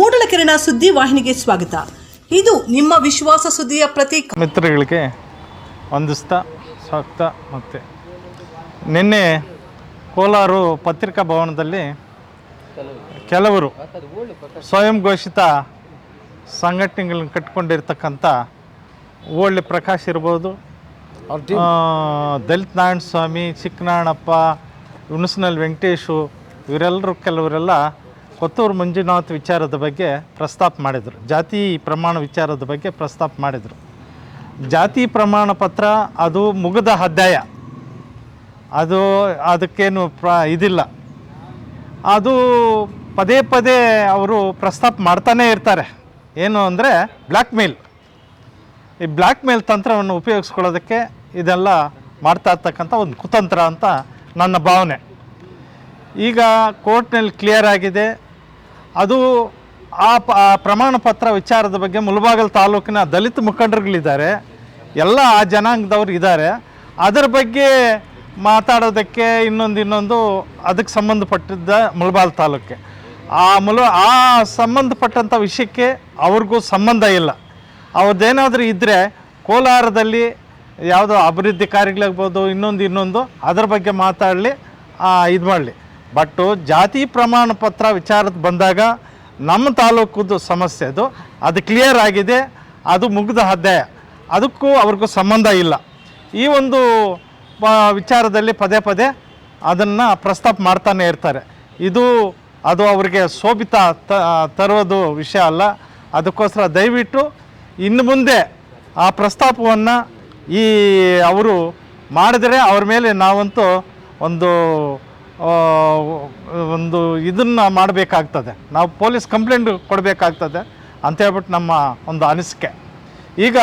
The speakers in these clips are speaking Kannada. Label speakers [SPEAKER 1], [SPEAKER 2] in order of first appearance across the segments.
[SPEAKER 1] ಮೂಡಲಕೆರೆನ ಸುದ್ದಿ ವಾಹಿನಿಗೆ ಸ್ವಾಗತ. ಇದು ನಿಮ್ಮ ವಿಶ್ವಾಸ ಸುದ್ದಿಯ ಪ್ರತೀಕ.
[SPEAKER 2] ಮಿತ್ರಗಳಿಗೆ ವಂದಿಸ್ತಾ, ಸ್ವಾಗತ ಮತ್ತೆ ನಿನ್ನೆ ಕೋಲಾರು ಪತ್ರಿಕಾ ಭವನದಲ್ಲಿ ಕೆಲವರು ಸ್ವಯಂ ಘೋಷಿತ ಸಂಘಟನೆಗಳನ್ನ ಕಟ್ಕೊಂಡಿರ್ತಕ್ಕಂಥ ಓಳ್ಳಿ ಪ್ರಕಾಶ್ ಇರ್ಬೋದು ದಲಿತ ನಾರಾಯಣ ಸ್ವಾಮಿ ಚಿಕ್ಕನಾರಾಯಣಪ್ಪ ಹುಣಸನಲ್ ವೆಂಕಟೇಶು, ಇವರೆಲ್ಲರೂ ಕೆಲವರೆಲ್ಲ ಕೊತ್ತೂರು ಮಂಜುನಾಥ್ ವಿಚಾರದ ಬಗ್ಗೆ ಪ್ರಸ್ತಾಪ ಮಾಡಿದರು. ಜಾತಿ ಪ್ರಮಾಣ ವಿಚಾರದ ಬಗ್ಗೆ ಪ್ರಸ್ತಾಪ ಮಾಡಿದರು. ಜಾತಿ ಪ್ರಮಾಣ ಪತ್ರ ಅದು ಮುಗಿದ ಅಧ್ಯಾಯ. ಅದು ಅದಕ್ಕೇನು ಪ್ರ ಇದಿಲ್ಲ. ಅದು ಪದೇ ಪದೇ ಅವರು ಪ್ರಸ್ತಾಪ ಮಾಡ್ತಾನೇ ಇರ್ತಾರೆ. ಏನು ಅಂದರೆ ಬ್ಲ್ಯಾಕ್ ಮೇಲ್ ಈ ಬ್ಲ್ಯಾಕ್ ಮೇಲ್ ತಂತ್ರವನ್ನು ಉಪಯೋಗಿಸ್ಕೊಳ್ಳೋದಕ್ಕೆ ಇದೆಲ್ಲ ಮಾಡ್ತಾ ಇರ್ತಕ್ಕಂಥ ಒಂದು ಕುತಂತ್ರ ಅಂತ ನನ್ನ ಭಾವನೆ. ಈಗ ಕೋರ್ಟ್ನಲ್ಲಿ ಕ್ಲಿಯರ್ ಆಗಿದೆ. ಅದು ಆ ಪ್ರಮಾಣ ಪತ್ರ ವಿಚಾರದ ಬಗ್ಗೆ ಮುಲಬಾಗಲ್ ತಾಲೂಕಿನ ದಲಿತ ಮುಖಂಡರುಗಳಿದ್ದಾರೆ. ಎಲ್ಲ ಆ ಜನಾಂಗದವ್ರು ಇದ್ದಾರೆ. ಅದರ ಬಗ್ಗೆ ಮಾತಾಡೋದಕ್ಕೆ ಇನ್ನೊಂದು ಇನ್ನೊಂದು ಅದಕ್ಕೆ ಸಂಬಂಧಪಟ್ಟಿದ್ದ ಮುಳಬಾಲ್ ತಾಲೂಕೆ. ಆ ಮುಲ, ಆ ಸಂಬಂಧಪಟ್ಟಂಥ ವಿಷಯಕ್ಕೆ ಅವ್ರಿಗೂ ಸಂಬಂಧ ಇಲ್ಲ. ಅವ್ರದ್ದೇನಾದರೂ ಇದ್ದರೆ ಕೋಲಾರದಲ್ಲಿ ಯಾವುದೋ ಅಭಿವೃದ್ಧಿ ಕಾರ್ಯಗಳಾಗ್ಬೋದು ಇನ್ನೊಂದು ಇನ್ನೊಂದು ಅದರ ಬಗ್ಗೆ ಮಾತಾಡಲಿ ಇದು ಮಾಡಲಿ ಬಟ್ಟು ಜಾತಿ ಪ್ರಮಾಣ ಪತ್ರ ಬಂದಾಗ ನಮ್ಮ ತಾಲೂಕದ್ದು ಸಮಸ್ಯೆ ಅದು. ಅದು ಕ್ಲಿಯರ್ ಆಗಿದೆ. ಅದು ಮುಗಿದ ಅಧ್ಯಾಯ ಅದಕ್ಕೂ ಅವ್ರಿಗೂ ಸಂಬಂಧ ಇಲ್ಲ. ಈ ಒಂದು ವಿಚಾರದಲ್ಲಿ ಪದೇ ಪದೇ ಅದನ್ನು ಪ್ರಸ್ತಾಪ ಮಾಡ್ತಾನೆ ಇರ್ತಾರೆ. ಇದು, ಅದು ಅವರಿಗೆ ಶೋಭಿತ ತರೋದು ವಿಷಯ ಅಲ್ಲ. ಅದಕ್ಕೋಸ್ಕರ ದಯವಿಟ್ಟು ಇನ್ನು ಮುಂದೆ ಆ ಪ್ರಸ್ತಾಪವನ್ನು ಈ, ಅವರು ಮಾಡಿದರೆ ಅವ್ರ ಮೇಲೆ ನಾವಂತೂ ಒಂದು ಒಂದು ಇದನ್ನು ಮಾಡಬೇಕಾಗ್ತದೆ. ನಾವು ಪೊಲೀಸ್ ಕಂಪ್ಲೇಂಟ್ ಕೊಡಬೇಕಾಗ್ತದೆ ಅಂತ ಹೇಳ್ಬಿಟ್ಟು ನಮ್ಮ ಒಂದು ಅನಿಸಿಕೆ. ಈಗ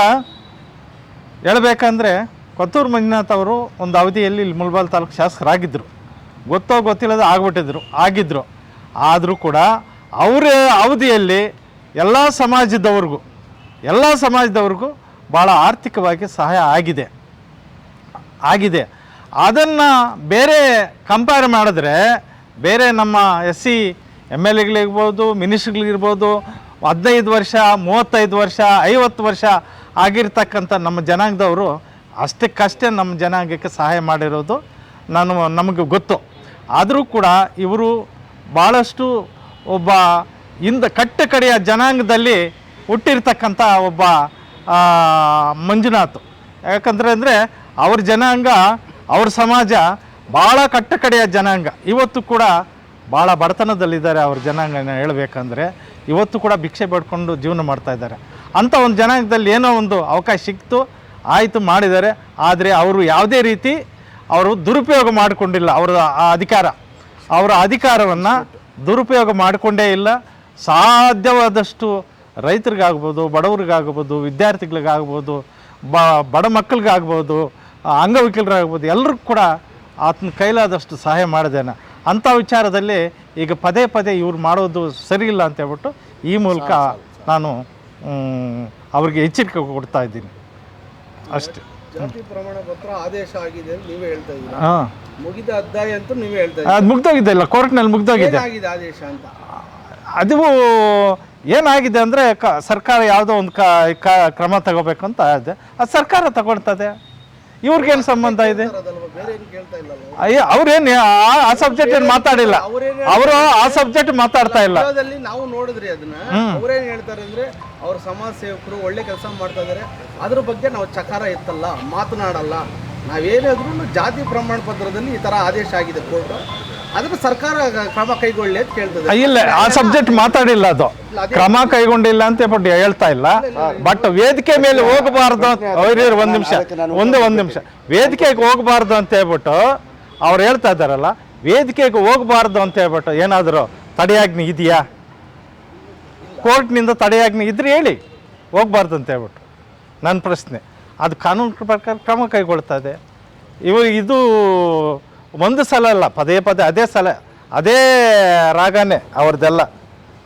[SPEAKER 2] ಹೇಳಬೇಕಂದ್ರೆ ಕೊತ್ತೂರು ಮಂಜುನಾಥ್ ಅವರು ಒಂದು ಅವಧಿಯಲ್ಲಿ ಇಲ್ಲಿ ಮುಲ್ಬಾಲ್ ತಾಲೂಕು ಶಾಸಕರಾಗಿದ್ದರು ಗೊತ್ತೋ ಗೊತ್ತಿಲ್ಲದೆ ಆಗ್ಬಿಟ್ಟಿದ್ರು ಆಗಿದ್ದರು ಆದರೂ ಕೂಡ ಅವರ ಅವಧಿಯಲ್ಲಿ ಎಲ್ಲ ಸಮಾಜದವ್ರಿಗೂ ಎಲ್ಲ ಸಮಾಜದವ್ರಿಗೂ ಭಾಳ ಆರ್ಥಿಕವಾಗಿ ಸಹಾಯ ಆಗಿದೆ. ಆಗಿದೆ. ಅದನ್ನು ಬೇರೆ ಕಂಪೇರ್ ಮಾಡಿದ್ರೆ ಬೇರೆ ನಮ್ಮ ಎಸ್ ಸಿ ಎಂ ಎಲ್ ಎಗಳಿರ್ಬೋದು ಮಿನಿಸ್ಟ್ರ್ಗಳಿರ್ಬೋದು ಹದಿನೈದು ವರ್ಷ, ಮೂವತ್ತೈದು ವರ್ಷ, ಐವತ್ತು ವರ್ಷ ಆಗಿರ್ತಕ್ಕಂಥ ನಮ್ಮ ಜನಾಂಗದವರು ಅಷ್ಟಕ್ಕಷ್ಟೇ ನಮ್ಮ ಜನಾಂಗಕ್ಕೆ ಸಹಾಯ ಮಾಡಿರೋದು ನಾನು, ನಮಗೆ ಗೊತ್ತು. ಆದರೂ ಕೂಡ ಇವರು ಭಾಳಷ್ಟು ಒಬ್ಬ ಇಂದ ಕಟ್ಟ ಕಡೆಯ ಜನಾಂಗದಲ್ಲಿ ಹುಟ್ಟಿರ್ತಕ್ಕಂಥ ಒಬ್ಬ ಮಂಜುನಾಥ್. ಯಾಕಂದರೆ ಅಂದರೆ ಅವ್ರ ಜನಾಂಗ ಅವ್ರ ಸಮಾಜ ಭಾಳ ಕಟ್ಟಕಡೆಯ ಜನಾಂಗ. ಇವತ್ತು ಕೂಡ ಭಾಳ ಬಡತನದಲ್ಲಿದ್ದಾರೆ ಅವ್ರ ಜನಾಂಗನ ಹೇಳಬೇಕಂದ್ರೆ, ಇವತ್ತು ಕೂಡ ಭಿಕ್ಷೆ ಪಡ್ಕೊಂಡು ಜೀವನ ಮಾಡ್ತಾ ಇದ್ದಾರೆ. ಅಂಥ ಒಂದು ಜನಾಂಗದಲ್ಲಿ ಏನೋ ಒಂದು ಅವಕಾಶ ಸಿಕ್ತು, ಆಯಿತು ಮಾಡಿದ್ದಾರೆ. ಆದರೆ ಅವರು ಯಾವುದೇ ರೀತಿ ಅವರು ದುರುಪಯೋಗ ಮಾಡಿಕೊಂಡಿಲ್ಲ. ಅವರ ಆ ಅಧಿಕಾರ, ಅವರ ಅಧಿಕಾರವನ್ನು ದುರುಪಯೋಗ ಮಾಡಿಕೊಂಡೇ ಇಲ್ಲ. ಸಾಧ್ಯವಾದಷ್ಟು ರೈತರಿಗಾಗ್ಬೋದು, ಬಡವ್ರಿಗಾಗ್ಬೋದು, ವಿದ್ಯಾರ್ಥಿಗಳಿಗಾಗ್ಬೋದು ಬಡ ಮಕ್ಕಳಿಗಾಗ್ಬೋದು ಅಂಗವಿಕಲರಾಗ್ಬೋದು ಎಲ್ಲರಿಗೂ ಕೂಡ ಆತನ ಕೈಲಾದಷ್ಟು ಸಹಾಯ ಮಾಡಿದ್ದೇನೆ. ಅಂಥ ವಿಚಾರದಲ್ಲಿ ಈಗ ಪದೇ ಪದೇ ಇವ್ರು ಮಾಡೋದು ಸರಿ ಇಲ್ಲ ಅಂತ ಹೇಳ್ಬಿಟ್ಟು ಈ ಮೂಲಕ ನಾನು ಅವ್ರಿಗೆ ಎಚ್ಚರಿಕೆ ಕೊಡ್ತಾ ಇದ್ದೀನಿ. ಅಷ್ಟೇ.
[SPEAKER 3] ಜಾತಿ ಪ್ರಮಾಣ ಪತ್ರ ಆದೇಶ ಆಗಿದೆ ಅಂತ ನೀವೇ ಹೇಳ್ತಾ ಇದ್ದೀರಾ?
[SPEAKER 2] ಹಾಂ.
[SPEAKER 3] ಮುಗಿದ ಅಧ್ಯಾಯ ಅಂತ ನೀವೇ ಹೇಳ್ತಾ
[SPEAKER 2] ಅದು ಮುಗ್ದೋಗಿದೆ ಇಲ್ಲ ಕೋರ್ಟ್ನಲ್ಲಿ ಮುಗ್ದೋಗಿದೆ.
[SPEAKER 3] ಏನಾಗಿದೆ ಆದೇಶ ಅಂತ?
[SPEAKER 2] ಅದು ಏನಾಗಿದೆ ಅಂದರೆ ಕ ಸರ್ಕಾರ ಯಾವುದೋ ಒಂದು ಕ್ರಮ ತಗೋಬೇಕು ಅಂತ ಇದೆ. ಅದು ಸರ್ಕಾರ ತಗೊಳ್ತದೆ. ಇವ್ರಿಗೇನು ಸಂಬಂಧ ಇದೆ? ಅಯ್ಯ ಅವ್ರೇನು ಆ- ಸಬ್ಜೆಕ್ಟ್ ಏನು ಮಾತಾಡಿಲ್ಲ. ಅವರು ಆ ಸಬ್ಜೆಕ್ಟ್ ಮಾತಾಡ್ತಾ ಇಲ್ಲ.
[SPEAKER 3] ನಾವು ನೋಡಿದ್ರಿ ಅದನ್ನ. ಅವ್ರೇನ್ ಹೇಳ್ತಾರೆ ಅಂದ್ರೆ ಅವ್ರ ಸಮಾಜ ಸೇವಕರು ಒಳ್ಳೆ ಕೆಲಸ ಮಾಡ್ತಾ ಇದಾರೆ. ಅದ್ರ ಬಗ್ಗೆ ನಾವು ಚಕಾರ ಎತ್ತಲ್ಲ ಮಾತನಾಡಲ್ಲ. ನಾವೇನಾದ್ರೂ ಜಾತಿ ಪ್ರಮಾಣ ಪತ್ರದಲ್ಲಿ ಈ ತರ ಆದೇಶ ಆಗಿದೆ ಕೋರ್ಟ್. ಸರ್ಕಾರ ಕ್ರಮ ಕೈಗೊಳ್ಳಿ ಅಂತ ಕೇಳ್ತದೆ.
[SPEAKER 2] ಇಲ್ಲ ಆ ಸಬ್ಜೆಕ್ಟ್ ಮಾತಾಡಿಲ್ಲ ಅದು. ಕ್ರಮ ಕೈಗೊಂಡಿಲ್ಲ ಅಂತ ಬಟ್ ಹೇಳ್ತಾ ಇಲ್ಲ. ಬಟ್ ವೇದಿಕೆ ಮೇಲೆ ಹೋಗಬಾರ್ದು ಅವ್ರು ಒಂದ್ ನಿಮಿಷ. ಒಂದೇ ಒಂದ್ ನಿಮಿಷ. ವೇದಿಕೆಗೆ ಹೋಗಬಾರ್ದು ಅಂತ ಹೇಳ್ಬಿಟ್ಟು ಅವ್ರು ಹೇಳ್ತಾ ಇದ್ದಾರಲ್ಲ ವೇದಿಕೆಗೆ ಹೋಗಬಾರ್ದು ಅಂತ ಹೇಳ್ಬಿಟ್ಟು ಏನಾದರೂ ತಡೆಯಾಜ್ಞೆ ಇದೆಯಾ? ಕೋರ್ಟ್ನಿಂದ ತಡೆಯಾಜ್ಞೆ ಇದ್ರೆ ಹೇಳಿ ಹೋಗ್ಬಾರ್ದು ಅಂತ ಹೇಳ್ಬಿಟ್ಟು. ನನ್ನ ಪ್ರಶ್ನೆ. ಅದು ಕಾನೂನು ಪ್ರಕಾರ ಕ್ರಮ ಕೈಗೊಳ್ತದೆ ಇವಾಗ ಇದು ಒಂದು ಸಲ ಅಲ್ಲ ಪದೇ ಪದೇ ಅದೇ ಸಲ ಅದೇ ರಾಗನೇ ಅವ್ರದ್ದೆಲ್ಲ.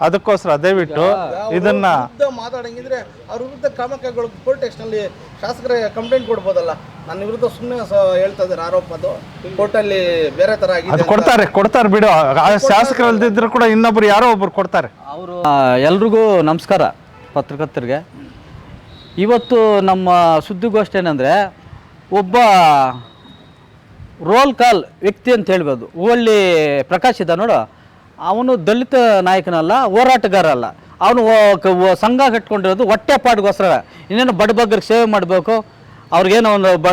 [SPEAKER 2] ಅದಕ್ಕೋಸ್ಕರ ಅದೇ ಬಿಟ್ಟು
[SPEAKER 3] ಇದನ್ನ ಮಾತಾಡಂಗಿದ್ರೆ ಅವ್ರ ವಿರುದ್ಧ ಕ್ರಮ ಕೈಗೊಳ್ಳಿ ಕೋರ್ಟ್ ಟೆಕ್ಸ್ಟ್ನಲ್ಲಿ ಶಾಸಕರ ಕಂಪ್ಲೇಂಟ್ ಕೊಡ್ಬೋದಲ್ಲ. ನನ್ನ ವಿರುದ್ಧ ಸುಮ್ಮನೆ ಹೇಳ್ತಾ ಇದ್ದಾರೆ ಆರೋಪ ಅದು. ಕೋರ್ಟಲ್ಲಿ ಬೇರೆ ತರ ಆಗಿದೆ
[SPEAKER 2] ಅದು ಕೊಡ್ತಾರೆ ಕೊಡ್ತಾರೆ ಬಿಡು. ಶಾಸಕರಲ್ದಿದ್ರು ಕೂಡ ಇನ್ನೊಬ್ರು ಯಾರೋ ಒಬ್ರು ಕೊಡ್ತಾರೆ.
[SPEAKER 4] ಅವರು ಎಲ್ರಿಗೂ ನಮಸ್ಕಾರ ಪತ್ರಕರ್ತರಿಗೆ. ಇವತ್ತು ನಮ್ಮ ಸುದ್ದಿಗೋಷ್ಠಿ ಏನಂದರೆ ಒಬ್ಬ ರೋಲ್ ಕಾಲ್ ವ್ಯಕ್ತಿ ಅಂತ ಹೇಳ್ಬೋದು. ಓಳ್ಳಿ ಪ್ರಕಾಶ್ ಇದ್ದ ನೋಡು, ಅವನು ದಲಿತ ನಾಯಕನಲ್ಲ ಹೋರಾಟಗಾರ ಅಲ್ಲ ಅವನು ಸಂಘ ಕಟ್ಕೊಂಡಿರೋದು ಹೊಟ್ಟೆ ಪಾಡ್ಗೋಸ್ಕರ. ಇನ್ನೇನು ಬಡಬಗ್ಗರಿಗೆ ಸೇವೆ ಮಾಡಬೇಕು, ಅವ್ರಿಗೇನೋ ಒಂದು ಬ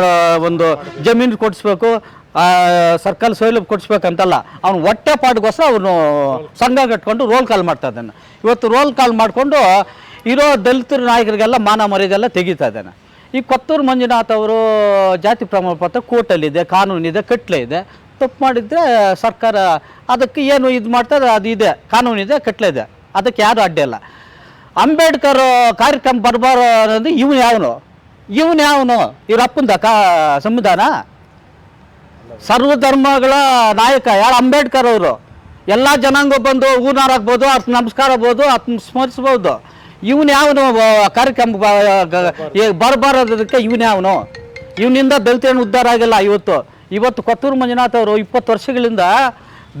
[SPEAKER 4] ಒಂದು ಜಮೀನು ಕೊಡಿಸ್ಬೇಕು ಸರ್ಕಾರ ಸೌಲಭ್ಯ ಕೊಡಿಸ್ಬೇಕಂತಲ್ಲ. ಅವ್ನು ಹೊಟ್ಟೆ ಪಾಡ್ಗೋಸ್ಕರ ಅವನು ಸಂಘ ಕಟ್ಕೊಂಡು ರೋಲ್ ಕಾಲ್ ಮಾಡ್ತಾ ಇದ್ದಾನೆ. ಇವತ್ತು ರೋಲ್ ಕಾಲ್ ಮಾಡಿಕೊಂಡು ಇರೋ ದಲಿತರ ನಾಯಕರಿಗೆಲ್ಲ ಮಾನ ಮರ್ಯಾದೆಲ್ಲ ತೆಗಿತಾ ಇದ್ದಾನೆ. ಈ ಕೊತ್ತೂರು ಮಂಜುನಾಥ್ ಅವರು ಜಾತಿ ಪ್ರಮಾಣ ಪತ್ರ ಕೋರ್ಟಲ್ಲಿದೆ, ಕಾನೂನಿದೆ ಕಟ್ಲೆ ಇದೆ ತಪ್ಪು ಮಾಡಿದರೆ ಸರ್ಕಾರ ಅದಕ್ಕೆ ಏನು ಇದು ಮಾಡ್ತಾರೆ ಅದು ಇದೆ, ಕಾನೂನಿದೆ ಕಟ್ಲೆ ಇದೆ ಅದಕ್ಕೆ ಯಾರು ಅಡ್ಡ ಇಲ್ಲ. ಅಂಬೇಡ್ಕರ್ ಕಾರ್ಯಕ್ರಮ ಬರಬಾರ ಅನ್ನೋದು ಇವನು ಯಾವನು? ಇವನು ಯಾವನು? ಇವ್ರ ಅಪ್ಪಂದ ಕಾ, ಸಂವಿಧಾನ? ಸರ್ವಧರ್ಮಗಳ ನಾಯಕ ಯಾರು? ಅಂಬೇಡ್ಕರ್ ಅವರು. ಎಲ್ಲ ಜನಾಂಗ ಬಂದು ಊರ್ನಾರಾಗ್ಬೋದು ನಮಸ್ಕಾರ ಆಗ್ಬೋದು ಅತ್ ಸ್ಮರಿಸ್ಬೋದು. ಇವನು ಯಾವನು ಕಾರ್ಯಕ್ರಮ ಬರಬಾರದಕ್ಕೆ ಇವನು ಯಾವನು? ಇವನಿಂದ ದಲಿತರನ್ನು ಉದ್ಧಾರ ಆಗಿಲ್ಲ ಇವತ್ತು. ಇವತ್ತು ಕೊತ್ತೂರು ಮಂಜುನಾಥ್ ಅವರು ಇಪ್ಪತ್ತು ವರ್ಷಗಳಿಂದ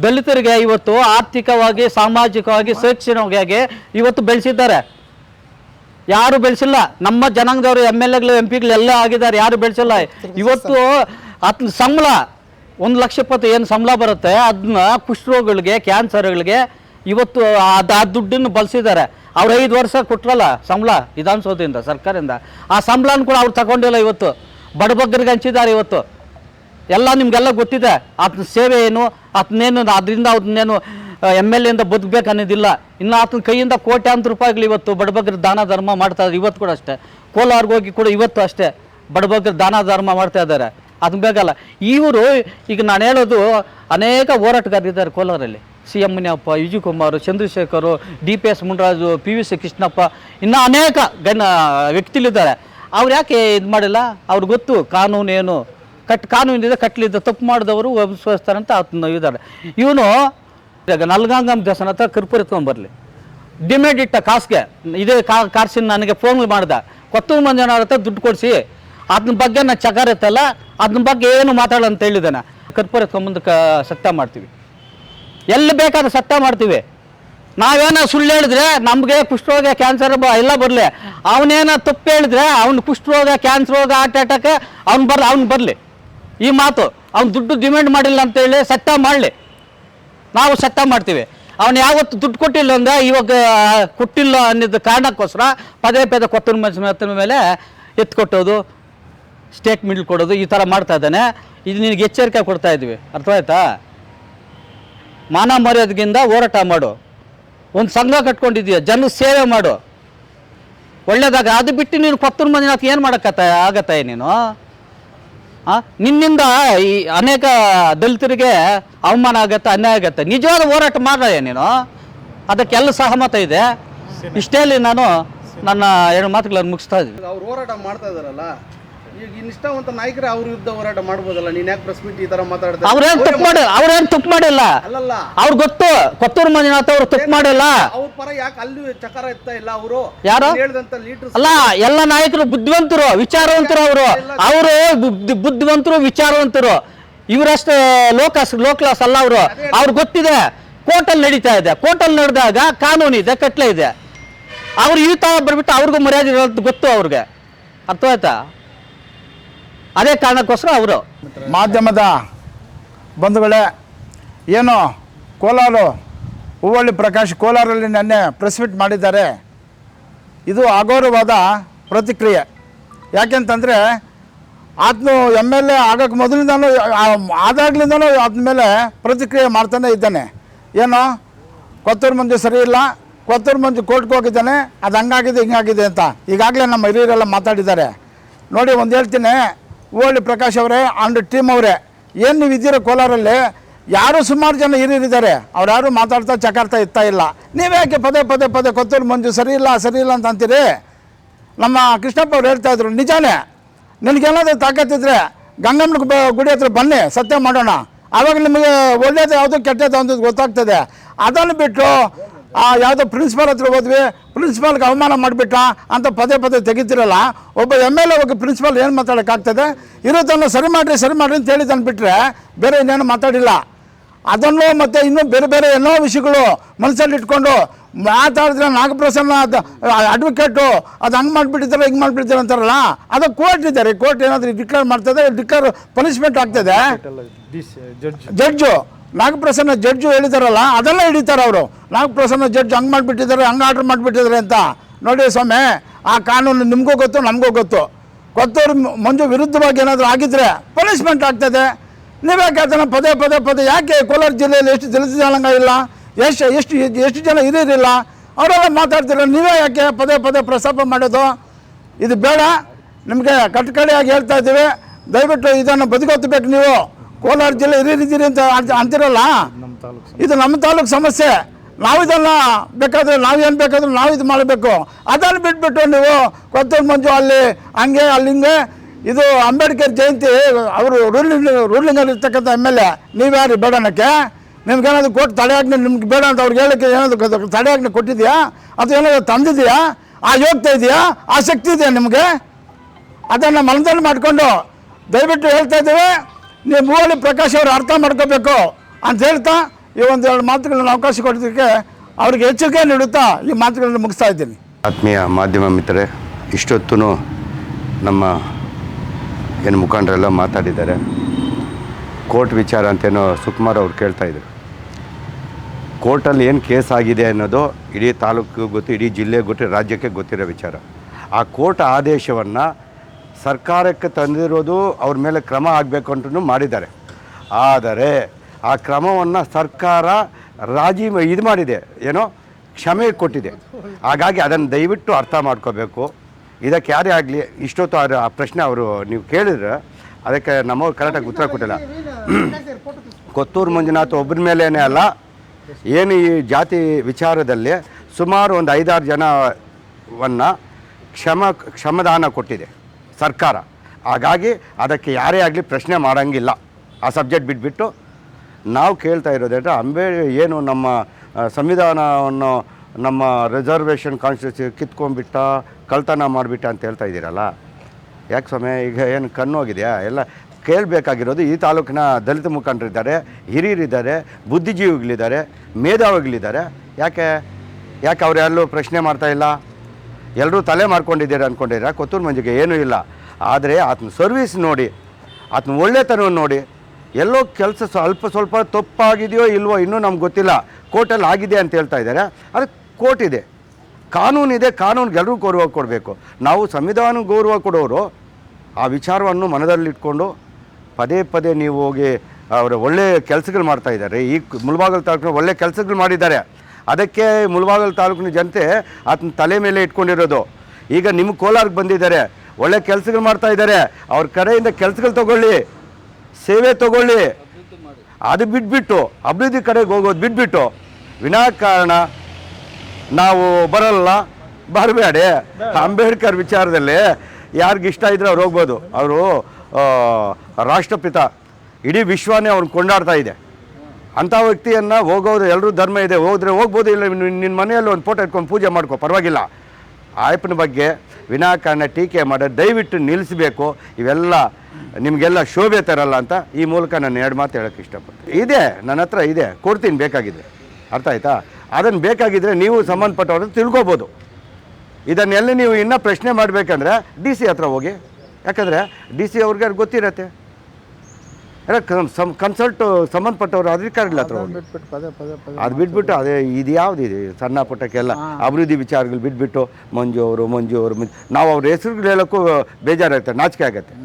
[SPEAKER 4] ದಲಿತರಿಗೆ ಇವತ್ತು ಆರ್ಥಿಕವಾಗಿ, ಸಾಮಾಜಿಕವಾಗಿ ಶೈಕ್ಷಣಿಕವಾಗಿ ಇವತ್ತು ಬೆಳೆಸಿದ್ದಾರೆ. ಯಾರು ಬೆಳೆಸಿಲ್ಲ? ನಮ್ಮ ಜನಾಂಗದವರು, ಎಂ ಎಲ್ ಎಗಳು, ಎಂ ಪಿಗಳು ಎಲ್ಲ ಆಗಿದ್ದಾರೆ. ಯಾರು ಬೆಳೆಸಿಲ್ಲ? ಇವತ್ತು ಅತ್ ಸಂಬಳ, ಒಂದು ಲಕ್ಷ ಇಪ್ಪತ್ತು ಏನು ಸಂಬಳ ಬರುತ್ತೆ ಅದನ್ನ ಕುಷ್ಠರೋಗಗಳಿಗೆ, ಕ್ಯಾನ್ಸರ್ಗಳಿಗೆ ಇವತ್ತು ಅದು ಆ ದುಡ್ಡನ್ನು ಬಳಸಿದ್ದಾರೆ. ಅವ್ರು ಐದು ವರ್ಷ ಕೊಟ್ರಲ್ಲ ಸಂಬಳ ವಿಧಾನಸೌಧದಿಂದ, ಸರ್ಕಾರದಿಂದ. ಆ ಸಂಬಳನ ಕೂಡ ಅವ್ರು ತಗೊಂಡಿಲ್ಲ ಇವತ್ತು. ಬಡಬಗ್ಗರಿಗೆ ಹಂಚಿದ್ದಾರೆ ಇವತ್ತು. ಎಲ್ಲ ನಿಮಗೆಲ್ಲ ಗೊತ್ತಿದೆ. ಆತನ ಸೇವೆ ಏನು? ಆತನೇನು ಅದರಿಂದ ಅದನ್ನೇನು ಎಂ ಎಲ್ ಎಯಿಂದ ಬದುಕಬೇಕು ಅನ್ನೋದಿಲ್ಲ. ಇನ್ನು ಆತನ ಕೈಯಿಂದ ಕೋಟ್ಯಾಂತರ ರೂಪಾಯಿಗಳು ಇವತ್ತು ಬಡಬಗ್ಗರ ದಾನ ಧರ್ಮ ಮಾಡ್ತಾ ಇದ್ದಾರೆ. ಇವತ್ತು ಕೂಡ ಅಷ್ಟೇ. ಕೋಲಾರ್ಗೆ ಹೋಗಿ ಕೂಡ ಇವತ್ತು ಅಷ್ಟೇ ಬಡಬಗ್ಗರ ದಾನ ಧರ್ಮ ಮಾಡ್ತಾ ಇದ್ದಾರೆ. ಅದನ್ನ ಬೇಕಲ್ಲ ಇವರು ಈಗ ನಾನು ಹೇಳೋದು ಅನೇಕ ಹೋರಾಟಗಾರರಿದ್ದಾರೆ ಕೋಲಾರಲ್ಲಿ. C M Muniyappa Vijayakumar Chandrashekar, D P S Munaraju, P V C Krishnappa, ಇನ್ನೂ ಅನೇಕ ಗಣ್ಯ ವ್ಯಕ್ತಿಗಳಿದ್ದಾರೆ. ಅವ್ರು ಯಾಕೆ ಇದು ಮಾಡಿಲ್ಲ? ಅವ್ರು ಗೊತ್ತು ಕಾನೂನು ಏನು? ಕಟ್ ಕಾನೂನಿದೆ ಕಟ್ಲಿದ್ದ ತಪ್ಪು ಮಾಡಿದವರು ಅಂತ ಇದ್ದಾರೆ. ಇವನು ಈಗ ನಲ್ಗಾಂಗಮ್ ದೇವಸ್ಥಾನ ಹತ್ರ ಕರ್ಪೂರ ತೊಗೊಂಬರ್ಲಿ ಡಿಮ್ಯಾಂಡ್ ಇಟ್ಟ ಕಾಸ್ಗೆ, ಇದೇ ಕಾರ್ಸಿನ ನನಗೆ ಫೋನ್ ಮಾಡ್ದ. ಕೊತ್ತೂರು ಮಂಜನ ಹತ್ರ ದುಡ್ಡು ಕೊಡಿಸಿ ಅದನ್ನ ಬಗ್ಗೆ ನಾನು ಚಕಾರ ಇತ್ತಲ್ಲ ಅದನ್ನ ಬಗ್ಗೆ ಏನು ಮಾತಾಡೋ ಅಂತ ಹೇಳಿದನ ಕರ್ಪೂರ ತೊಗೊಂಬಂದು ಕ, ಸತ್ಯ ಮಾಡ್ತೀವಿ. ಎಲ್ಲಿ ಬೇಕಾದ ಸತ್ಯ ಮಾಡ್ತೀವಿ. ನಾವೇನೋ ಸುಳ್ಳು ಹೇಳಿದ್ರೆ ನಮಗೆ ಕುಷ್ಠರೋಗ ಕ್ಯಾನ್ಸರ್ ಎಲ್ಲ ಬರಲಿ. ಅವನೇನೋ ತಪ್ಪು ಹೇಳಿದ್ರೆ ಅವ್ನು ಕುಷ್ಠರೋಗ ಕ್ಯಾನ್ಸರ್ ರೋಗ ಹಾರ್ಟ್ ಅಟ್ಯಾಕ್ ಅವ್ನು ಬರ್ಲಿ ಅವ್ನು ಬರಲಿ. ಈ ಮಾತು, ಅವ್ನು ದುಡ್ಡು ಡಿಮ್ಯಾಂಡ್ ಮಾಡಿಲ್ಲ ಅಂತೇಳಿ ಸತ್ಯ ಮಾಡಲಿ. ನಾವು ಸತ್ಯ ಮಾಡ್ತೀವಿ. ಅವನು ಯಾವತ್ತು ದುಡ್ಡು ಕೊಟ್ಟಿಲ್ಲ ಅಂದ್ರೆ ಇವಾಗ ಕೊಟ್ಟಿಲ್ಲ ಅನ್ನೋದು ಕಾರಣಕ್ಕೋಸ್ಕರ ಪದೇ ಪದೇ ಕೊತ್ತನ ಮನುಷ್ಯನ ಮೇಲೆ ಎತ್ಕೊಟ್ಟೋದು. ಸ್ಟೇಟ್ಮೆಂಟ್ ಕೊಡೋದು ಈ ಥರ ಮಾಡ್ತಾ ಇದ್ದಾನೆ. ಇದು ನಿನಗೆ ಎಚ್ಚರಿಕೆ ಕೊಡ್ತಾ ಇದ್ವಿ. ಆಯ್ತಾ ಮಾನ ಮರ್ಯೋದಕ್ಕಿಂತ ಹೋರಾಟ ಮಾಡು. ಒಂದು ಸಂಘ ಕಟ್ಕೊಂಡಿದೀಯ ಜನ ಸೇವೆ ಮಾಡು. ಒಳ್ಳೇದಾಗ ಅದು ಬಿಟ್ಟು ನೀನು ಕೊತ್ತೂರು ಮಂದಿನಾಥ ಏನು ಮಾಡೋಕ್ಕತ್ತ ಆಗತ್ತಾಯ ನೀನು? ಹಾಂ ನಿನ್ನಿಂದ ಈ ಅನೇಕ ದಲಿತರಿಗೆ ಅವಮಾನ ಆಗತ್ತೆ ಅನ್ಯಾಯ ಆಗತ್ತೆ? ನಿಜವಾದ ಹೋರಾಟ ಮಾಡ್ರಯ್ಯ ನೀನು? ಅದಕ್ಕೆಲ್ಲ ಸಹಮತ ಇದೆ. ಇಷ್ಟೇಲಿ ನಾನು ನನ್ನ ಎರಡು ಮಾತುಗಳನ್ನು ಮುಗಿಸ್ತಾ ಇದ್ದೀನಿ.
[SPEAKER 3] ಅವ್ರು ಹೋರಾಟ ಮಾಡ್ತಾ ಇದಾರಲ್ಲ ಈಗ ನಿಷ್ಠಾವಂತ ನಾಯಕರ ಅವ್ರ ವಿರುದ್ಧ ಹೋರಾಟ ಮಾಡ್ಬೋದಲ್ಲ? ನೀನ್ ಯಾಕೆ ಪ್ರೆಸ್ ಮೀಟ್ ಈ ತರ ಮಾತಾಡ್ತಾರೆ
[SPEAKER 4] ಅವ್ರೇನು ತಪ್ಪು ಮಾಡಿ ಅವ್ರೇನ್ ತಪ್ಪು ಮಾಡಿಲ್ಲ?
[SPEAKER 3] ಅಲ್ಲಲ್ಲ.
[SPEAKER 4] ಅವ್ರ ಗೊತ್ತು. ಕೊತ್ತೂರು ಮಂಜುನಾಥ್ ಅವ್ರು ತಪ್ಪು ಮಾಡಿಲ್ಲ.
[SPEAKER 3] ಅವ್ರ ಪರ ಯಾಕೆ ಅಲ್ಲಿ ಚಕಾರ ಎತ್ತಾ ಇಲ್ಲ ಅವರು?
[SPEAKER 4] ಯಾರು?
[SPEAKER 3] ಹೇಳಿದಂತ ಲೀಡರ್
[SPEAKER 4] ಅಲ್ಲ ಎಲ್ಲ ನಾಯಕರು ಬುದ್ಧಿವಂತರು ವಿಚಾರವಂತರು ಅವರು. ಅವರು ಬುದ್ಧಿವಂತರು ವಿಚಾರವಂತರು. ಇವರಷ್ಟು ಲೋಕ ಲೋ ಕ್ಲಾಸ್ ಅಲ್ಲ ಅವರು. ಅವ್ರು ಗೊತ್ತಿದೆ. ಕೋರ್ಟಲ್ಲಿ ನಡೀತಾ ಇದೆ. ಕೋರ್ಟಲ್ಲಿ ನಡೆದಾಗ ಕಾನೂನು ಇದೆ ಕಟ್ಲೆ ಇದೆ. ಅವ್ರು ಈ ತರ ಬರ್ಬಿಟ್ಟು ಅವ್ರಿಗೂ ಮರ್ಯಾದೆ ಇರೋದು ಗೊತ್ತು ಅವ್ರಿಗೆ. ಅರ್ಥವಾಯ್ತಾ? ಅದೇ ಕಾರಣಕ್ಕೋಸ್ಕರ ಅವರು.
[SPEAKER 5] ಮಾಧ್ಯಮದ ಬಂಧುಗಳೇ, ಏನು ಕೋಲಾರ ಹೂವಳ್ಳಿ ಪ್ರಕಾಶ್ ಕೋಲಾರಲ್ಲಿ ನೆನ್ನೆ ಪ್ರೆಸ್ ಮೀಟ್ ಮಾಡಿದ್ದಾರೆ. ಇದು ಅಗೌರವಾದ ಪ್ರತಿಕ್ರಿಯೆ. ಯಾಕೆಂತಂದರೆ ಆತನು ಎಂ ಎಲ್ ಎ ಆಗೋಕ್ಕೆ ಮೊದಲಿಂದನೂ ಆದಾಗ್ಲಿಂದನೂ ಅದ್ರ ಮೇಲೆ ಪ್ರತಿಕ್ರಿಯೆ ಮಾಡ್ತಾನೆ ಇದ್ದಾನೆ. ಏನು? ಕೊತ್ತೂರು ಮಂಜು ಸರಿ ಇಲ್ಲ. ಕೊತ್ತೂರು ಮಂಜು ಕೋರ್ಟ್ಗೆ ಹೋಗಿದ್ದಾನೆ. ಅದು ಹಂಗಾಗಿದೆ, ಹಿಂಗಾಗಿದೆ ಅಂತ ಈಗಾಗಲೇ ನಮ್ಮ ಹಿರಿಯರೆಲ್ಲ ಮಾತಾಡಿದ್ದಾರೆ. ನೋಡಿ, ಒಂದು ಹೇಳ್ತೀನಿ. ಹೂವಳ್ಳಿ ಪ್ರಕಾಶ್ ಅವರೇ ಅಂಡ್ ಟೀಮ್ ಅವರೇ. ಏನು ನೀವು ಇದ್ದೀರ ಕೋಲಾರಲ್ಲಿ? ಯಾರು ಸುಮಾರು ಜನ ಹಿರಿಯರಿದ್ದಾರೆ. ಅವ್ರು ಯಾರು ಮಾತಾಡ್ತಾ ಚಕಾರ್ತಾ ಇರ್ತಾ ಇಲ್ಲ. ನೀವ್ಯಾಕೆ ಪದೇ ಪದೇ ಪದೇ ಕೊತ್ತೂರು ಮಂಜು ಸರಿ ಇಲ್ಲ ಸರಿ ಇಲ್ಲ ಅಂತ ಅಂತೀರಿ? ನಮ್ಮ ಕೃಷ್ಣಪ್ಪ ಅವ್ರು ಹೇಳ್ತಾ ಇದ್ರು, ನಿಜಾನೇ. ನಿನಗೇನಾದ್ರೂ ತಾಕತ್ತಿದ್ರೆ ಗಂಗಮ್ಮನ ಗುಡಿ ಹತ್ರ ಬನ್ನಿ, ಸತ್ಯ ಮಾಡೋಣ. ಆವಾಗ ನಿಮಗೆ ಒಳ್ಳೇದು ಯಾವುದು ಕೆಟ್ಟದ್ದು ಅನ್ನೋದು ಗೊತ್ತಾಗ್ತದೆ. ಅದನ್ನು ಬಿಟ್ಟು
[SPEAKER 6] ಆ ಯಾವುದೋ ಪ್ರಿನ್ಸಿಪಾಲ್ ಹತ್ರ ಹೋದ್ವಿ ಪ್ರಿನ್ಸಿಪಾಲ್ಗೆ ಅವಮಾನ ಮಾಡಿಬಿಟ್ಟ ಅಂತ ಪದೇ ಪದೇ ತೆಗಿತಿರಲ್ಲ. ಒಬ್ಬ ಎಂ ಎಲ್ ಎ ಹೋಗಿ ಪ್ರಿನ್ಸಿಪಾಲ್ ಏನು ಮಾತಾಡೋಕ್ಕಾಗ್ತದೆ ಇರೋದನ್ನು ಸರಿ ಮಾಡಿರಿ ಸರಿ ಮಾಡಿರಿ ಅಂತ ಹೇಳಿ ಬಿಟ್ಟರೆ ಬೇರೆ ಇನ್ನೇನು ಮಾತಾಡಿಲ್ಲ. ಅದನ್ನು ಮತ್ತು ಇನ್ನೂ ಬೇರೆ ಬೇರೆ ಏನೋ ವಿಷಯಗಳು ಮನಸ್ಸಲ್ಲಿ ಇಟ್ಕೊಂಡು ಮಾತಾಡಿದ್ರೆ ನಾಗಪ್ರಸನ್ನ ಅಡ್ವೊಕೇಟು ಅದು ಹಂಗೆ ಮಾಡಿಬಿಟ್ಟಿದ್ದಾರೆ ಹಿಂಗೆ ಮಾಡಿಬಿಡ್ತಾರೆ ಅಂತಾರಲ್ಲ ಅದು ಕೋರ್ಟ್ ಇದ್ದಾರೆ ಕೋರ್ಟ್ ಏನಾದರೂ ಡಿಕ್ಲೇರ್ ಮಾಡ್ತದೆ ಡಿಕ್ಲೇರ್ ಪನಿಷ್ಮೆಂಟ್ ಆಗ್ತದೆ.
[SPEAKER 7] ಜಡ್ಜು
[SPEAKER 6] ನಾಗಪ್ರಸನ್ನ ಜಡ್ಜು ಹೇಳಿದಾರಲ್ಲ, ಅದೆಲ್ಲ ಹಿಡಿತಾರೆ ಅವರು. ನಾಗಪ್ರಸನ್ನ ಜಡ್ಜ್ ಹಂಗೆ ಮಾಡಿಬಿಟ್ಟಿದ್ದಾರೆ, ಹಂಗೆ ಆರ್ಡ್ರ್ ಮಾಡಿಬಿಟ್ಟಿದ್ದಾರೆ ಅಂತ. ನೋಡಿ ಸ್ವಾಮಿ, ಆ ಕಾನೂನು ನಿಮಗೂ ಗೊತ್ತು, ನಮಗೂ ಗೊತ್ತು. ಗೊತ್ತವ್ರ ಮಂಜು ವಿರುದ್ಧವಾಗಿ ಏನಾದರೂ ಆಗಿದ್ರೆ ಪನಿಷ್ಮೆಂಟ್ ಆಗ್ತದೆ. ನೀವ್ಯಾಕೆ ಅದನ್ನು ಪದೇ ಪದೇ ಪದೇ, ಯಾಕೆ ಕೋಲಾರ ಜಿಲ್ಲೆಯಲ್ಲಿ ಎಷ್ಟು ಜನಾಂಗ ಇಲ್ಲ, ಎಷ್ಟು ಎಷ್ಟು ಎಷ್ಟು ಜನ ಇರೋದಿಲ್ಲ ಅವರೆಲ್ಲ ಮಾತಾಡ್ತಿಲ್ಲ ನೀವೇ ಯಾಕೆ ಪದೇ ಪದೇ ಪ್ರಸ್ತಾಪ ಮಾಡೋದು? ಇದು ಬೇಡ. ನಿಮಗೆ ಕಟ್ಕಡೆಯಾಗಿ ಹೇಳ್ತಾ ಇದ್ದೀವಿ. ದಯವಿಟ್ಟು ಇದನ್ನು ಬದುಕೊತ್ತಬೇಕು ನೀವು. ಕೋಲಾರ ಜಿಲ್ಲೆ ಹಿರಿಯರಿದ್ದೀರಿ ಅಂತ ಅಂತ್- ಅಂತಿರಲ್ಲ? ಇದು ನಮ್ಮ ತಾಲೂಕು ಸಮಸ್ಯೆ. ನಾವು ಇದನ್ನು ಬೇಕಾದರೆ ನಾವೇನು ಬೇಕಾದ್ರೂ ನಾವು ಇದು ಮಾಡಬೇಕು. ಅದನ್ನು ಬಿಟ್ಬಿಟ್ಟು ನೀವು ಕೊತ್ತೂರು ಮಂಜು ಅಲ್ಲಿ ಹಂಗೆ ಅಲ್ಲಿ ಹಿಂಗೆ ಇದು ಅಂಬೇಡ್ಕರ್ ಜಯಂತಿ ಅವರು ರೂಲಿಂಗ್ ರೂಲಿಂಗಲ್ಲಿ ಇರ್ತಕ್ಕಂಥ ಎಂ ಎಲ್ ಎ. ನೀವ್ಯಾರು ಬೇಡನಕ್ಕೆ? ನಿಮ್ಗೇನಾದ್ರು ಕೊಟ್ಟು ತಡೆಯಾಜ್ಞೆ ನಿಮ್ಗೆ ಬೇಡ ಅಂತ ಅವ್ರಿಗೆ ಹೇಳಕ್ಕೆ ಏನಾದ್ರು ತಡೆಯಾಜ್ಞೆ ಕೊಟ್ಟಿದೆಯಾ? ಅದು ಏನಾದ್ರು ತಂದಿದೆಯಾ? ಆ ಯೋಗ್ಯತೆ ಇದೆಯಾ? ಆ ಶಕ್ತಿ ಇದೆಯಾ ನಿಮಗೆ? ಅದನ್ನು ಮನದಲ್ಲಿ ಮಾಡಿಕೊಂಡು ದಯವಿಟ್ಟು ಹೇಳ್ತಾ ಇದ್ದೇವೆ. ನೀವು ಮೂವಳ್ಳಿ ಪ್ರಕಾಶ್ ಅವರು ಅರ್ಥ ಮಾಡ್ಕೋಬೇಕು ಅಂತ ಹೇಳ್ತಾ ಈ ಒಂದು ಎರಡು ಮಾತುಗಳನ್ನ ಅವಕಾಶ ಕೊಡೋದಕ್ಕೆ ಅವ್ರಿಗೆ ಎಚ್ಚರಿಕೆ ನೀಡುತ್ತಾ ಈ ಮಾತುಗಳನ್ನು ಮುಗಿಸ್ತಾ ಇದ್ದೀನಿ.
[SPEAKER 8] ಆತ್ಮೀಯ ಮಾಧ್ಯಮ ಮಿತ್ರರೇ ಇಷ್ಟೊತ್ತು ನಮ್ಮ ಏನು ಮುಖಂಡರೆಲ್ಲ ಮಾತಾಡಿದ್ದಾರೆ. ಕೋರ್ಟ್ ವಿಚಾರ ಅಂತೇನೋ ಸುಕುಮಾರ್ ಅವ್ರು ಕೇಳ್ತಾ ಇದ್ರು. ಕೋರ್ಟಲ್ಲಿ ಏನು ಕೇಸ್ ಆಗಿದೆ ಅನ್ನೋದು ಇಡೀ ತಾಲೂಕು ಗೊತ್ತು, ಇಡೀ ಜಿಲ್ಲೆಗೆ ಗೊತ್ತು, ರಾಜ್ಯಕ್ಕೆ ಗೊತ್ತಿರೋ ವಿಚಾರ. ಆ ಕೋರ್ಟ್ ಆದೇಶವನ್ನು ಸರ್ಕಾರಕ್ಕೆ ತಂದಿರೋದು ಅವ್ರ ಮೇಲೆ ಕ್ರಮ ಆಗಬೇಕು ಅಂತಲೂ ಮಾಡಿದ್ದಾರೆ. ಆದರೆ ಆ ಕ್ರಮವನ್ನು ಸರ್ಕಾರ ರಾಜಿ ಇದು ಮಾಡಿದೆ ಏನೋ ಕ್ಷಮೆ ಕೊಟ್ಟಿದೆ. ಹಾಗಾಗಿ ಅದನ್ನು ದಯವಿಟ್ಟು ಅರ್ಥ ಮಾಡ್ಕೋಬೇಕು. ಇದಕ್ಕೆ ಯಾರೇ ಆಗಲಿ ಇಷ್ಟೊತ್ತು ಅವ್ರ ಆ ಪ್ರಶ್ನೆ ಅವರು ನೀವು ಕೇಳಿದ್ರೆ ಅದಕ್ಕೆ ನಮ್ಮವ್ರು ಕರೆಕ್ಟಾಗಿ ಉತ್ತರ ಕೊಟ್ಟಿಲ್ಲ. ಕೊತ್ತೂರು ಮಂಜುನಾಥ್ ಒಬ್ಬರ ಮೇಲೇನೇ ಅಲ್ಲ ಏನು ಈ ಜಾತಿ ವಿಚಾರದಲ್ಲಿ ಸುಮಾರು ಒಂದು ಐದಾರು ಜನವನ್ನು ಕ್ಷಮ ಕ್ಷಮದಾನ ಕೊಟ್ಟಿದೆ. ಸರ್ಕಾರ. ಹಾಗಾಗಿ ಅದಕ್ಕೆ ಯಾರೇ ಆಗಲಿ ಪ್ರಶ್ನೆ ಮಾಡೋಂಗಿಲ್ಲ. ಆ ಸಬ್ಜೆಕ್ಟ್ ಬಿಟ್ಬಿಟ್ಟು ನಾವು ಕೇಳ್ತಾ ಇರೋದೇಟ ಅಂಬೇ ಏನು ನಮ್ಮ ಸಂವಿಧಾನವನ್ನು ನಮ್ಮ ರಿಸರ್ವೇಷನ್ ಕಾನ್ಸ್ಟಿಟ್ಯೂಷನ್ ಕಿತ್ಕೊಂಡ್ಬಿಟ್ಟ, ಕಳ್ತನ ಮಾಡಿಬಿಟ್ಟ ಅಂತ ಹೇಳ್ತಾ ಇದ್ದೀರಲ್ಲ. ಯಾಕೆ ಸ್ವಾಮಿ, ಈಗ ಏನು ಕಣ್ಣು ಹೋಗಿದೆಯಾ? ಎಲ್ಲ ಕೇಳಬೇಕಾಗಿರೋದು ಈ ತಾಲೂಕಿನ ದಲಿತ ಮುಖಂಡರಿದ್ದಾರೆ, ಹಿರಿಯರಿದ್ದಾರೆ, ಬುದ್ಧಿಜೀವಿಗಳಿದ್ದಾರೆ, ಮೇಧಾವಿಗಳಿದ್ದಾರೆ. ಯಾಕೆ ಯಾಕೆ ಅವ್ರು ಎಲ್ಲೂ ಪ್ರಶ್ನೆ ಮಾಡ್ತಾ ಇಲ್ಲ? ಎಲ್ಲರೂ ತಲೆ ಮಾಡ್ಕೊಂಡಿದ್ದೀರ ಅಂದ್ಕೊಂಡಿರ ಕೊತ್ತೂರು ಮಂಜಿಗೆ ಏನೂ ಇಲ್ಲ. ಆದರೆ ಆತನ ಸರ್ವಿಸ್ ನೋಡಿ ಆತನ ಒಳ್ಳೆತನ ನೋಡಿ, ಎಲ್ಲೋ ಕೆಲಸ ಸ್ವಲ್ಪ ಸ್ವಲ್ಪ ತಪ್ಪಾಗಿದೆಯೋ ಇಲ್ವೋ ಇನ್ನೂ ನಮ್ಗೆ ಗೊತ್ತಿಲ್ಲ. ಕೋರ್ಟಲ್ಲಿ ಆಗಿದೆ ಅಂತ ಹೇಳ್ತಾ ಇದ್ದಾರೆ. ಅದು ಕೋರ್ಟ್ ಇದೆ. ಕಾನೂನಿದೆ ಕಾನೂನಿಗೆ ಎಲ್ಲರೂ ಗೌರವ ಕೊಡಬೇಕು. ನಾವು ಸಂವಿಧಾನ ಗೌರವ ಕೊಡೋರು, ಆ ವಿಚಾರವನ್ನು ಮನದಲ್ಲಿಟ್ಕೊಂಡು ಪದೇ ಪದೇ ನೀವು ಹೋಗಿ, ಅವರ ಒಳ್ಳೆಯ ಕೆಲಸಗಳು ಮಾಡ್ತಾ ಇದ್ದಾರೆ. ಈ ಮುಳಬಾಗಲ್ ತಾಲೂಕಿನ ಒಳ್ಳೆ ಕೆಲಸಗಳು ಮಾಡಿದ್ದಾರೆ. ಅದಕ್ಕೆ ಮುಳಬಾಗಲ್ ತಾಲೂಕಿನ ಜನತೆ ಅದನ್ನ ತಲೆ ಮೇಲೆ ಇಟ್ಕೊಂಡಿರೋದು. ಈಗ ನಿಮ್ಮ ಕೋಲಾರಕ್ಕೆ ಬಂದಿದ್ದಾರೆ. ಒಳ್ಳೆ ಕೆಲಸಗಳು ಮಾಡ್ತಾ ಇದ್ದಾರೆ. ಅವ್ರ ಕಡೆಯಿಂದ ಕೆಲಸಗಳು ತಗೊಳ್ಳಿ. ಸೇವೆ ತಗೊಳ್ಳಿ. ಅದು ಬಿಟ್ಬಿಟ್ಟು, ಅಭಿವೃದ್ಧಿ ಕಡೆಗೆ ಹೋಗೋದು ಬಿಟ್ಬಿಟ್ಟು ವಿನಾಕಾರಣ ನಾವು ಬರಲ್ಲ. ಬರಬೇಡಿ. ಅಂಬೇಡ್ಕರ್ ವಿಚಾರದಲ್ಲಿ ಯಾರಿಗೆ ಇಷ್ಟ ಇದ್ರೆ ಅವ್ರು ಹೋಗ್ಬೋದು. ಅವರು ರಾಷ್ಟ್ರಪಿತ. ಇಡೀ ವಿಶ್ವನೇ ಅವ್ರನ್ನ ಕೊಂಡಾಡ್ತಾ ಇದೆ. ಅಂಥ ವ್ಯಕ್ತಿಯನ್ನು ಹೋಗೋದು ಎಲ್ಲರೂ ಧರ್ಮ ಇದೆ, ಹೋದ್ರೆ ಹೋಗ್ಬೋದು ಇಲ್ಲ ನಿನ್ನ ಮನೆಯಲ್ಲಿ ಒಂದು ಫೋಟೋ ಇಟ್ಕೊಂಡು ಪೂಜೆ ಮಾಡ್ಕೊ, ಪರವಾಗಿಲ್ಲ. ಆಯಪ್ಪನ ಬಗ್ಗೆ ವಿನಾಕಾರಣ ಟೀಕೆ ಮಾಡಿ, ದಯವಿಟ್ಟು ನಿಲ್ಲಿಸಬೇಕು. ಇವೆಲ್ಲ ನಿಮಗೆಲ್ಲ ಶೋಭೆ ತರಲ್ಲ ಅಂತ ಈ ಮೂಲಕ ನಾನು ಎರಡು ಮಾತು ಹೇಳೋಕ್ಕೆ ಇಷ್ಟಪಡ್ತೀನಿ. ಇದೆ, ನನ್ನ ಹತ್ರ ಇದೆ, ಕೊಡ್ತೀನಿ ಬೇಕಾಗಿದ್ದರೆ ಅರ್ಥ ಆಯ್ತಾ? ಅದನ್ನು ಬೇಕಾಗಿದ್ದರೆ ನೀವು ಸಂಬಂಧಪಟ್ಟವ್ರನ್ನ ತಿಳ್ಕೊಬೋದು. ಇದನ್ನೆಲ್ಲ ನೀವು ಇನ್ನೂ ಪ್ರಶ್ನೆ ಮಾಡಬೇಕಂದ್ರೆ ಡಿ ಸಿ ಹತ್ರ ಹೋಗಿ. ಯಾಕಂದರೆ ಡಿ ಸಿ ಅವ್ರಿಗೆ ಅದು ಗೊತ್ತಿರತ್ತೆ ಸಮ್ ಕನ್ಸಲ್ಟ್ ಸಂಬಂಧಪಟ್ಟವ್ರು ಅಧಿಕಾರಿಗಳ ಹತ್ರ ಹೋಗಿ. ಅದು ಬಿಟ್ಬಿಟ್ಟು ಅದೇ ಇದು ಯಾವ್ದು ಇದೆ ಸಣ್ಣ ಪುಟ್ಟಕ್ಕೆಲ್ಲ ಅಭಿವೃದ್ಧಿ ವಿಚಾರಗಳು ಬಿಟ್ಬಿಟ್ಟು ಮಂಜು ಅವರು ಮಂಜು ಅವರು ನಾವು ಅವ್ರ ಹೆಸರುಗಳು ಹೇಳೋಕ್ಕೂ ಬೇಜಾರಾಗುತ್ತೆ ನಾಚಿಕೆ ಆಗುತ್ತೆ.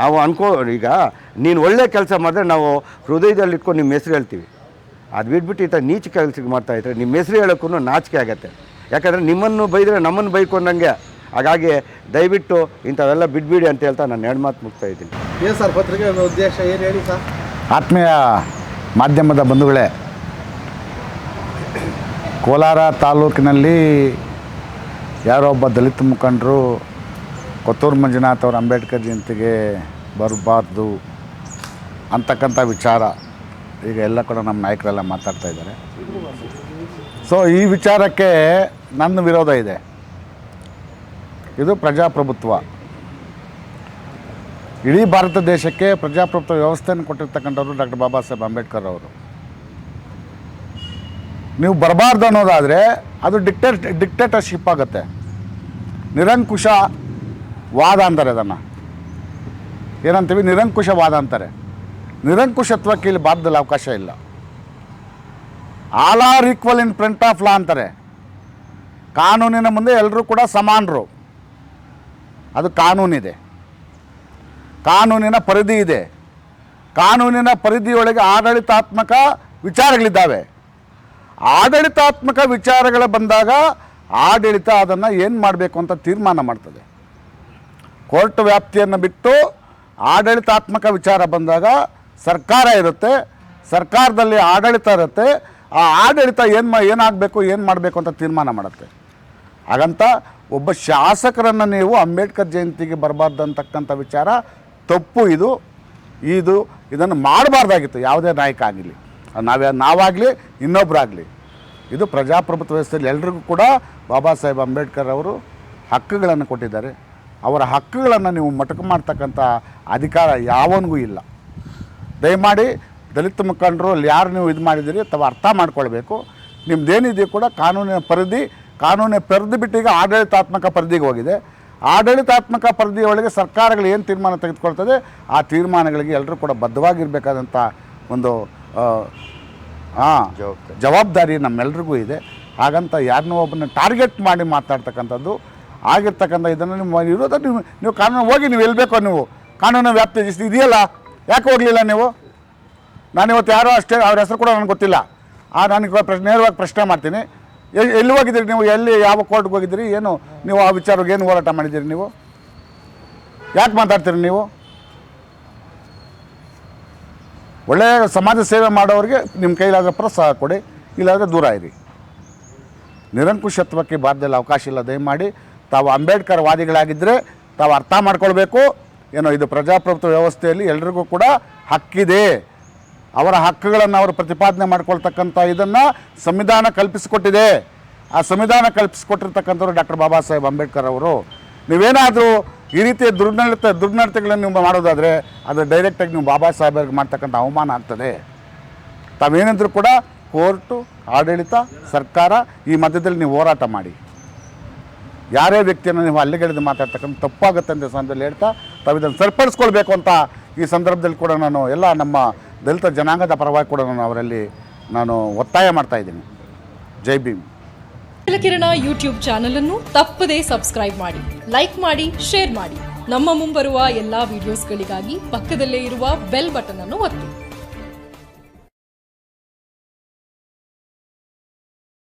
[SPEAKER 8] ನಾವು ಅನ್ಕೋ ಈಗ ನೀನು ಒಳ್ಳೆ ಕೆಲಸ ಮಾಡಿದ್ರೆ ನಾವು ಹೃದಯದಲ್ಲಿ ಇಟ್ಕೊಂಡು ನಿಮ್ಮ ಹೆಸರು ಹೇಳ್ತೀವಿ. ಅದು ಬಿಟ್ಬಿಟ್ಟು ಈ ಥರ ನೀಚ ಕೆಲಸಕ್ಕೆ ಮಾಡ್ತಾ ಇದ್ರೆ ನಿಮ್ಮ ಹೆಸರು ಹೇಳೋಕ್ಕೂ ನಾಚಿಕೆ ಆಗುತ್ತೆ. ಯಾಕಂದರೆ ನಿಮ್ಮನ್ನು ಬೈದರೆ ನಮ್ಮನ್ನು ಬೈಕೊಂಡಂಗೆ ಹಾಗಾಗಿ ದಯವಿಟ್ಟು ಇಂಥವೆಲ್ಲ ಬಿಡ್ಬಿಡಿ ಅಂತ ಹೇಳ್ತಾ ನಾನು ಎರಡು ಮಾತು ಮುಗ್ತಾ ಇದ್ದೀನಿ.
[SPEAKER 3] ಏನು ಸರ್ ಪತ್ರಿಕೆ ಉದ್ದೇಶ ಏನು ಹೇಳಿ ಸರ್?
[SPEAKER 6] ಆತ್ಮೀಯ ಮಾಧ್ಯಮದ ಬಂಧುಗಳೇ ಕೋಲಾರ ತಾಲೂಕಿನಲ್ಲಿ ಒಬ್ಬ ದಲಿತ ಮುಖಂಡರು ಕೊತ್ತೂರು ಮಂಜುನಾಥ್ ಅವರ ಅಂಬೇಡ್ಕರ್ ಜಯಂತಿಗೆ ಬರಬಾರ್ದು ಅಂತಕ್ಕಂಥ ವಿಚಾರ
[SPEAKER 5] ಈಗ ಎಲ್ಲ ಕೂಡ ನಮ್ಮ ನಾಯಕರೆಲ್ಲ ಮಾತಾಡ್ತಾ ಇದ್ದಾರೆ. ಸೊ ಈ ವಿಚಾರಕ್ಕೆ ನನ್ನ ವಿರೋಧ ಇದೆ. ಇದು ಪ್ರಜಾಪ್ರಭುತ್ವ. ಇಡೀ ಭಾರತ ದೇಶಕ್ಕೆ ಪ್ರಜಾಪ್ರಭುತ್ವ ವ್ಯವಸ್ಥೆಯನ್ನು ಕೊಟ್ಟಿರ್ತಕ್ಕಂಥವ್ರು ಡಾಕ್ಟರ್ ಬಾಬಾ ಸಾಹೇಬ್ ಅಂಬೇಡ್ಕರ್ ಅವರು. ನೀವು ಬರಬಾರ್ದು ಅನ್ನೋದಾದರೆ ಅದು ಡಿಕ್ಟೇಟ್, ಡಿಕ್ಟೇಟರ್ಶಿಪ್ ಆಗುತ್ತೆ. ನಿರಂಕುಶ ವಾದ ಅಂತಾರೆ ಅದನ್ನು. ಏನಂತೀವಿ? ನಿರಂಕುಶ ವಾದ ಅಂತಾರೆ. ನಿರಂಕುಶತ್ವಕ್ಕೆ ಇಲ್ಲಿ ಭಾರತದಲ್ಲಿ ಅವಕಾಶ ಇಲ್ಲ. All are equal in front of law ಅಂತಾರೆ. ಕಾನೂನಿನ ಮುಂದೆ ಎಲ್ಲರೂ ಕೂಡ ಸಮಾನರು. ಅದು ಕಾನೂನಿದೆ. ಕಾನೂನಿನ ಪರಿಧಿ ಇದೆ. ಕಾನೂನಿನ ಪರಿಧಿಯೊಳಗೆ ಆಡಳಿತಾತ್ಮಕ ವಿಚಾರಗಳಿದ್ದಾವೆ. ಆಡಳಿತಾತ್ಮಕ ವಿಚಾರಗಳು ಬಂದಾಗ ಆಡಳಿತ ಅದನ್ನು ಏನು ಮಾಡಬೇಕು ಅಂತ ತೀರ್ಮಾನ ಮಾಡ್ತದೆ. ಕೋರ್ಟ್ ವ್ಯಾಪ್ತಿಯನ್ನು ಬಿಟ್ಟು ಆಡಳಿತಾತ್ಮಕ ವಿಚಾರ ಬಂದಾಗ ಸರ್ಕಾರ ಇರುತ್ತೆ. ಸರ್ಕಾರದಲ್ಲಿ ಆಡಳಿತ ಇರುತ್ತೆ. ಆ ಆಡಳಿತ ಏನು ಮಾ ಏನಾಗಬೇಕು, ಏನು ಮಾಡಬೇಕು ಅಂತ ತೀರ್ಮಾನ ಮಾಡುತ್ತೆ. ಹಾಗಂತ ಒಬ್ಬ ಶಾಸಕರನ್ನು ನೀವು ಅಂಬೇಡ್ಕರ್ ಜಯಂತಿಗೆ ಬರಬಾರ್ದು ಅಂತಕ್ಕಂಥ ವಿಚಾರ ತಪ್ಪು ಇದು. ಇದು, ಇದನ್ನು ಮಾಡಬಾರ್ದಾಗಿತ್ತು. ಯಾವುದೇ ನಾಯಕ ಆಗಲಿ ನಾವೇ, ನಾವಾಗಲಿ ಇನ್ನೊಬ್ಬರಾಗಲಿ ಇದು ಪ್ರಜಾಪ್ರಭುತ್ವ ವ್ಯವಸ್ಥೆಯಲ್ಲಿ ಎಲ್ರಿಗೂ ಕೂಡ ಬಾಬಾ ಸಾಹೇಬ್ ಅಂಬೇಡ್ಕರ್ ಅವರು ಹಕ್ಕುಗಳನ್ನು ಕೊಟ್ಟಿದ್ದಾರೆ. ಅವರ ಹಕ್ಕುಗಳನ್ನು ನೀವು ಮೊಟಕು ಮಾಡ್ತಕ್ಕಂಥ ಅಧಿಕಾರ ಯಾವನಿಗೂ ಇಲ್ಲ. ದಯಮಾಡಿ ದಲಿತ ಮುಖಂಡರು, ಅಲ್ಲಿ ಯಾರು ನೀವು ಇದು ಮಾಡಿದ್ದೀರಿ ತಾವು ಅರ್ಥ ಮಾಡ್ಕೊಳ್ಬೇಕು. ನಿಮ್ದೇನಿದೆಯೋ ಕೂಡ ಕಾನೂನಿನ ಪರಿಧಿ ಕಾನೂನಿನ ಪರಿಧಿ ಬಿಟ್ಟು ಈಗ ಆಡಳಿತಾತ್ಮಕ ಪರಿಧಿಗೆ ಹೋಗಿದೆ. ಆಡಳಿತಾತ್ಮಕ ಪರಿಧಿಯೊಳಗೆ ಸರ್ಕಾರಗಳು ಏನು ತೀರ್ಮಾನ ತೆಗೆದುಕೊಳ್ತದೆ, ಆ ತೀರ್ಮಾನಗಳಿಗೆ ಎಲ್ಲರೂ ಕೂಡ ಬದ್ಧವಾಗಿರಬೇಕಾದಂಥ ಒಂದು
[SPEAKER 8] ಜವಾಬ್ದಾರಿ.
[SPEAKER 5] ನಮ್ಮೆಲ್ರಿಗೂ ಇದೆ. ಹಾಗಂತ ಯಾರನ್ನೋ ಒಬ್ಬನ ಟಾರ್ಗೆಟ್ ಮಾಡಿ ಮಾತಾಡ್ತಕ್ಕಂಥದ್ದು ಆಗಿರ್ತಕ್ಕಂಥ ಇದನ್ನು ನಿಮ್ಮ ಇರೋದ ನೀವು ನೀವು ಕಾನೂನು ಹೋಗಿ ನೀವು ಎಲ್ಲಿ ಬೇಕೋ ನೀವು. ಕಾನೂನು ವ್ಯಾಪ್ತಿ ಇದೆಯಲ್ಲ? ಯಾಕೆ ಹೋಗಲಿಲ್ಲ ನೀವು? ನಾನು ಇವತ್ತು ಯಾರೋ ಅಷ್ಟೇ, ಅವ್ರ ಹೆಸರು ಕೂಡ ನನಗೆ ಗೊತ್ತಿಲ್ಲ. ಆ ನನಗೆ ಪ್ರಶ್ನೆ, ನೇರವಾಗಿ ಪ್ರಶ್ನೆ ಮಾಡ್ತೀನಿ. ಎಲ್ಲಿ ಹೋಗಿದ್ದೀರಿ ನೀವು? ಎಲ್ಲಿ, ಯಾವ ಕೋರ್ಟ್ಗೆ ಹೋಗಿದ್ದೀರಿ? ಏನು ನೀವು ಆ ವಿಚಾರವಾಗಿ ಏನು ಹೋರಾಟ ಮಾಡಿದ್ದೀರಿ ನೀವು? ಯಾಕೆ ಮಾತಾಡ್ತೀರಿ ನೀವು? ಒಳ್ಳೆಯ ಸಮಾಜ ಸೇವೆ ಮಾಡೋರಿಗೆ ನಿಮ್ಮ ಕೈಲಾದ ಪ್ರೋತ್ಸಾಹ ಕೊಡಿ, ಇಲ್ಲಾದರೆ ದೂರ ಇರಿ. ನಿರಂಕುಶತ್ವಕ್ಕೆ ಭಾರತದಲ್ಲಿ ಅವಕಾಶ ಇಲ್ಲ, ದಯಮಾಡಿ ತಾವು ಅಂಬೇಡ್ಕರ್ ವಾದಿಗಳಾಗಿದ್ದರೆ ತಾವು ಅರ್ಥ ಮಾಡ್ಕೊಳ್ಬೇಕು. ಏನೋ ಇದು ಪ್ರಜಾಪ್ರಭುತ್ವ ವ್ಯವಸ್ಥೆಯಲ್ಲಿ ಎಲ್ರಿಗೂ ಕೂಡ ಹಕ್ಕಿದೆ. ಅವರ ಹಕ್ಕುಗಳನ್ನು ಅವರು ಪ್ರತಿಪಾದನೆ ಮಾಡ್ಕೊಳ್ತಕ್ಕಂಥ ಇದನ್ನು ಸಂವಿಧಾನ ಕಲ್ಪಿಸಿಕೊಟ್ಟಿದೆ. ಆ ಸಂವಿಧಾನ ಕಲ್ಪಿಸಿಕೊಟ್ಟಿರ್ತಕ್ಕಂಥವ್ರು ಡಾಕ್ಟರ್ ಬಾಬಾ ಸಾಹೇಬ್ ಅಂಬೇಡ್ಕರ್ ಅವರು. ನೀವೇನಾದರೂ ಈ ರೀತಿಯ ದುರ್ನಡತೆ, ದುರ್ನಡತೆಗಳನ್ನು ನೀವು ಮಾಡೋದಾದರೆ ಅದು ಡೈರೆಕ್ಟಾಗಿ ನೀವು ಬಾಬಾ ಸಾಹೇಬರಿಗೆ ಮಾಡ್ತಕ್ಕಂಥ ಅವಮಾನ ಆಗ್ತದೆ. ತಾವೇನಿದ್ರು ಕೂಡ ಕೋರ್ಟು, ಆಡಳಿತ, ಸರ್ಕಾರ ಈ ಮಧ್ಯದಲ್ಲಿ ನೀವು ಹೋರಾಟ ಮಾಡಿ. ಯಾರೇ ವ್ಯಕ್ತಿಯನ್ನು ನೀವು ಅಲ್ಲಿಗೆಳೆದು ಮಾತಾಡ್ತಕ್ಕಂಥ ತಪ್ಪಾಗುತ್ತೆ ಅಂತ ಸಂದರ್ಭದಲ್ಲಿ ಹೇಳ್ತಾ ತಾವು ಇದನ್ನು ಸರಿಪಡಿಸ್ಕೊಳ್ಬೇಕು ಅಂತ ಈ ಸಂದರ್ಭದಲ್ಲಿ ಕೂಡ ನಾನು ಎಲ್ಲ ನಮ್ಮ ದಲಿತ ಜನಾಂಗದ ಪರವಾಗಿ ಕೂಡ ನಾನು ಅವರಲ್ಲಿ ನಾನು ಒತ್ತಾಯ ಮಾಡ್ತಾ ಇದ್ದೀನಿ. ಜೈ ಭೀಮ್.
[SPEAKER 9] ಕಿರಣ ಯೂಟ್ಯೂಬ್ ಚಾನಲ್ ಅನ್ನು ತಪ್ಪದೇ ಸಬ್ಸ್ಕ್ರೈಬ್ ಮಾಡಿ ಲೈಕ್ ಮಾಡಿ ಶೇರ್ ಮಾಡಿ. ನಮ್ಮ ಮುಂಬರುವ ಎಲ್ಲಾ ವಿಡಿಯೋಸ್ಗಳಿಗಾಗಿ ಪಕ್ಕದಲ್ಲೇ ಇರುವ ಬೆಲ್ ಬಟನ್ ಅನ್ನು ಒತ್ತಿ.